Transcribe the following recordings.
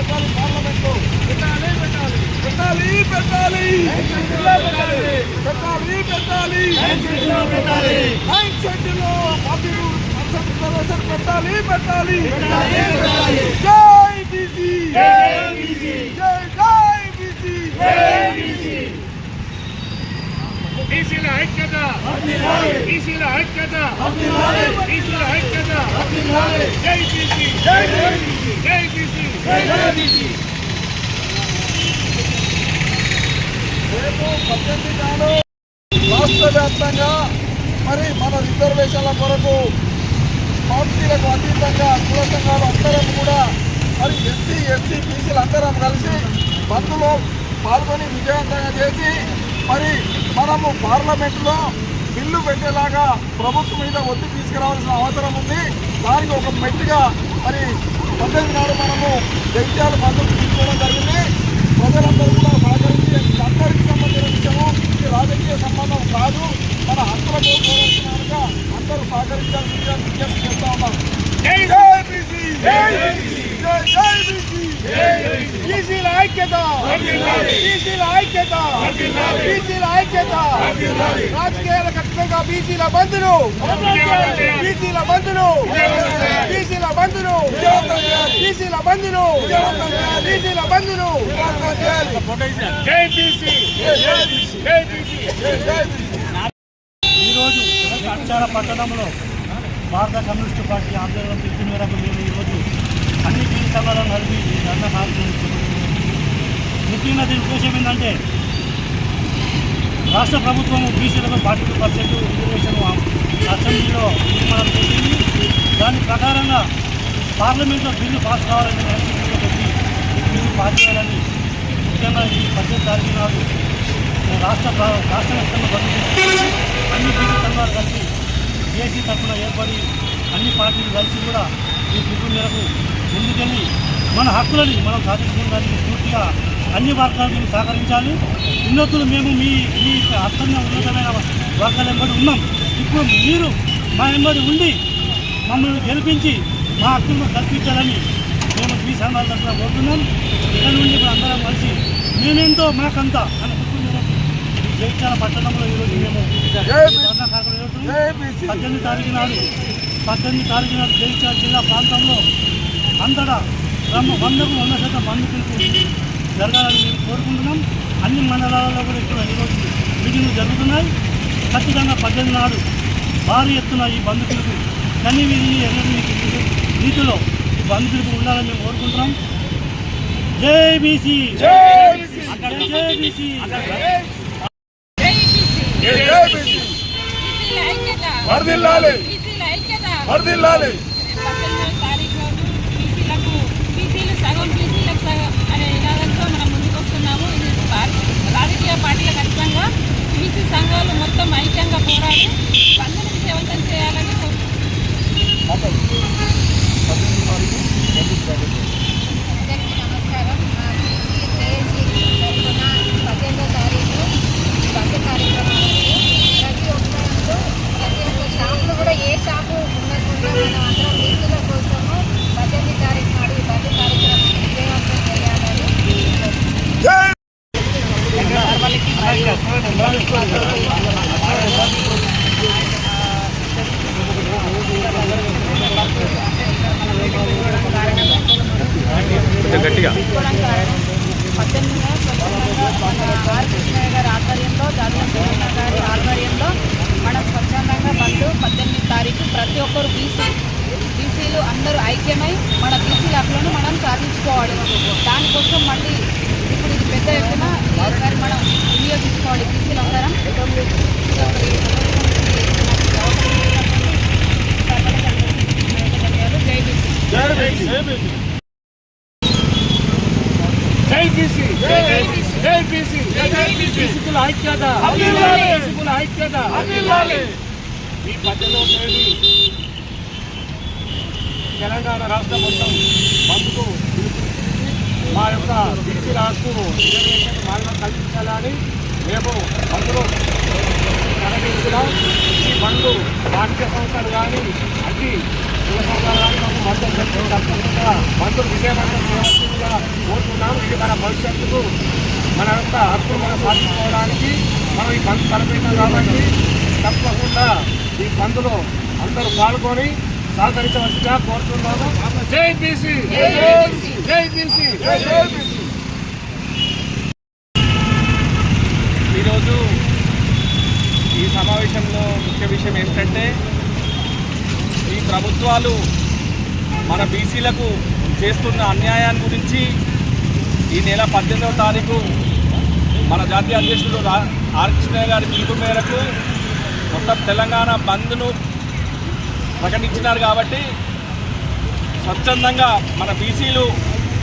పెట్టాలి పార్లమెంట్లో పెట్టాలి పెట్టాలి. పెట్టాలి పెట్టాలి. పెట్టాలి పెట్టాలి. పెట్టాలి నైన్ షెడ్యూల్లో పెట్టాలి పెట్టాలి. జై బీసీ. జై జై బీసీల ఐక్యత. బీసీల ఐక్యత. బీసీల ఐక్యత. రేపు పద్దెనిమిది నాడు రాష్ట్ర వ్యాప్తంగా మరి మన రిజర్వేషన్ల కొరకు పార్టీలకు అతీతంగా కుల సంఘాలు అందరం కూడా మరి ఎస్సీ ఎస్సీ బీసీలు అందరం కలిసి బంద్లో పాల్గొని విజయవంతంగా చేసి మరి మనము పార్లమెంటులో బిల్లు పెట్టేలాగా ప్రభుత్వం మీద ఒత్తిడి తీసుకురావాల్సిన అవసరం ఉంది. దానికి ఒక మెట్టిగా మరి పద్దెనిమిది నాడు మనము జగిత్యాల బంధుకు తీసుకోవడం జరిగింది. ప్రజలందరూ కూడా సహకరించి అందరికీ సంబంధించిన విషయము ఇది రాజకీయ సంబంధం కాదు. మన హక్కుల కోరుకోవాల్సిన కనుక అందరూ సహకరించాల్సిందిగా విజ్ఞప్తి చేస్తా ఉన్నాం. బీసీల ఐక్యత! బీసీల ఐక్యత! బీసీల ఐక్యత! రాజకీయాల ఖచ్చితంగా బీసీల బంధులు బీసీల బంధులు బీసీల బంధులు బీసీల బంధులు బీసీల బంధులు ఈరోజు అక్షర పట్టణంలో భారత కమ్యూనిస్టు పార్టీ ఆందోళన పిలుపు మేరకు మేము ఈరోజు అన్ని బీసీ సంఘాలను కలిపి ఈ ధర్నా కార్యక్రమం ముఖ్యంగా దీని ఉద్దేశం ఏంటంటే రాష్ట్ర ప్రభుత్వం బీసీలకు ఫార్టీ టూ పర్సెంట్ రిజర్వేషన్ అసెంబ్లీలో నిర్మాణం చేసింది. దాని ప్రకారంగా పార్లమెంట్లో బిల్లు పాస్ కావాలని ఎలక్షన్లో పెట్టి బిల్లు పాస్ చేయాలని ముఖ్యంగా ఈ పద్దెనిమిది తారీఖు నాడు రాష్ట్ర రాష్ట్ర వ్యాప్తంగా అన్ని బీసీ సంఘాలు కలిసి ఏసీ తరఫున ఏర్పడి అన్ని పార్టీలు కలిసి కూడా ఈ బిల్లు మేరకు ముందుకెళ్ళి మన హక్కులని మనం సాధించుకోవడానికి పూర్తిగా అన్ని వర్గాలకు సహకరించాలి. ఉన్నతులు మేము మీ మీ అత్యంత ఉన్నతమైన వర్గాల వెంబడి ఉన్నాం. ఇప్పుడు మీరు మా వెంబడి ఉండి మమ్మల్ని గెలిపించి మా హక్కులను కల్పించాలని మేము ఈ సంఘాల తరఫున కోరుతున్నాం. ఇక్కడ నుండి ఇప్పుడు అందరం కలిసి మేమేంతో మాకంతా అని జైత్యాల పట్టణంలో ఈరోజు మేము పద్దెనిమిది తారీఖు నాడు పద్దెనిమిది తారీఖు నాడు జగిత్యాల జిల్లా ప్రాంతంలో అంతటా బ్రహ్మ వందకు వంద శాతం పిలుపు జరగాలని మేము కోరుకుంటున్నాం. అన్ని మండలాలలో కూడా ఇక్కడ ఈరోజు మీటింగ్లు జరుగుతున్నాయి. ఖచ్చితంగా పద్దెనిమిది నాడు భారీ ఎత్తున ఈ బంధు పిలుపు కన్ని వీధిని ఎన్నటి రీతిలో ఈ బంధు పిలుపు ఉండాలని మేము కోరుకుంటున్నాం. జై బీసీ! జై బీసీ! బీసీ జై బీసీ వర్ధిల్లాలి వర్ధిల్లాలి పద్దెనిమిదవ తారీఖు రోజు బీసీలకు బీసీలు సగం బీసీలకు సగం అనే నినాదంతో మనం ముందుకు వస్తున్నాము ఇది పా- రాజకీయ పార్టీల ఖచ్చితంగా బీసీ సంఘాలు మొత్తం ఐక్యంగా పోరాడి బంధుని విజయవంతం చేయాలని కోరుకుంటున్నాను అందరికీ నమస్కారం మా బీసీ జేఏసీ తరఫున పద్దెనిమిదో తారీఖు ఈ బంద్ కార్యక్రమం ఉంది ప్రతి ఒక్కరు ప్రతి ఒక్క షాపులు కూడా ఏ షాపు ఉండకుండా మనం అందరం బీసీల కోసము పద్దెనిమిది తారీఖు నాడు ఈ బంద్ కార్యక్రమాన్ని విజయవంతం చేయాలని జై తీసుకోవడం కారణం పద్దెనిమిదిన స్వచ్ఛందంగా మన ఆర్ కృష్ణయ్య గారి ఆధ్వర్యంలో జాతీయ సురేంద్ర గారి ఆధ్వర్యంలో మనం స్వచ్ఛందంగా బంధు పద్దెనిమిది తారీఖు ప్రతి ఒక్కరు బీసీ బీసీలు అందరూ ఐక్యమై మన బీసీ హక్కులను మనం సాధించుకోవాలి. దానికోసం మళ్ళీ ఇప్పుడు ఇది పెద్ద ఎత్తున ఈసారి మనం వినియోగించుకోవాలి బీసీలు అందరం జై బీసీ జై బీసీ జై బీసీ జై బీసీ బీసీ ఐక్యత. ఐక్యత. ఈ తేదీ తెలంగాణ రాష్ట్ర మొత్తం పిలుపునిచ్చింది మా యొక్క హక్కు రిజర్వేషన్ మాలను కల్పించాలని మేము బంద్లో ప్రకటించినాం ఈ బంధు వాణిజ్య సంస్థలు కానీ అన్ని కుల సంఘాలు కానీ మాకు మద్దతు చెప్పి తప్పకుండా బంధు విజయవంతం చేయవలసిందిగా ఇది మన భవిష్యత్తుకు మన యొక్క హక్కులు మనం సాధించుకోవడానికి మనం ఈ బంద్ తలపెట్టాం కాబట్టి తప్పకుండా ఈ బంద్లో అందరూ పాల్గొని సహకరించవలసిగా కోరుతున్నాము. జై బీసీ! జై బీసీ! ఈరోజు ఈ సమావేశంలో ముఖ్య విషయం ఏంటంటే ఈ ప్రభుత్వాలు మన బీసీలకు చేస్తున్న అన్యాయాన్ని గురించి ఈ నెల పద్దెనిమిదవ తారీఖు మన జాతీయ అధ్యక్షుడు రా ఆర్ కృష్ణయ్య గారి పిలుపు మేరకు మొత్తం తెలంగాణ బంద్ను ప్రకటించినారు కాబట్టి స్వచ్ఛందంగా మన బీసీలు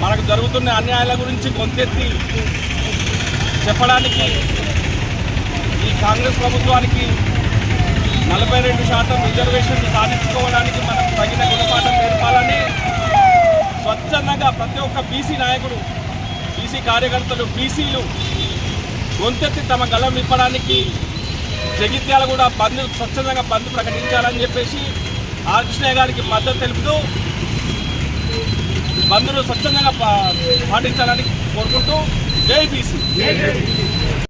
మనకు జరుగుతున్న అన్యాయాల గురించి గొంతెత్తి చెప్పడానికి ఈ కాంగ్రెస్ ప్రభుత్వానికి నలభై రెండు శాతం రిజర్వేషన్ సాధించుకోవడానికి మనం తగిన స్వచ్ఛందంగా ప్రతి ఒక్క బీసీ నాయకుడు బీసీ కార్యకర్తలు బీసీలు గొంతెత్తి తమ గళం నింపడానికి జగిత్యాలు కూడా బంద్ స్వచ్ఛందంగా బంద్ ప్రకటించాలని చెప్పేసి ఆర్కృష్ణయ్య గారికి మద్దతు తెలుపుతూ బంద్ను స్వచ్ఛందంగా పా- పాటించాలని కోరుకుంటూ జై బీసీ.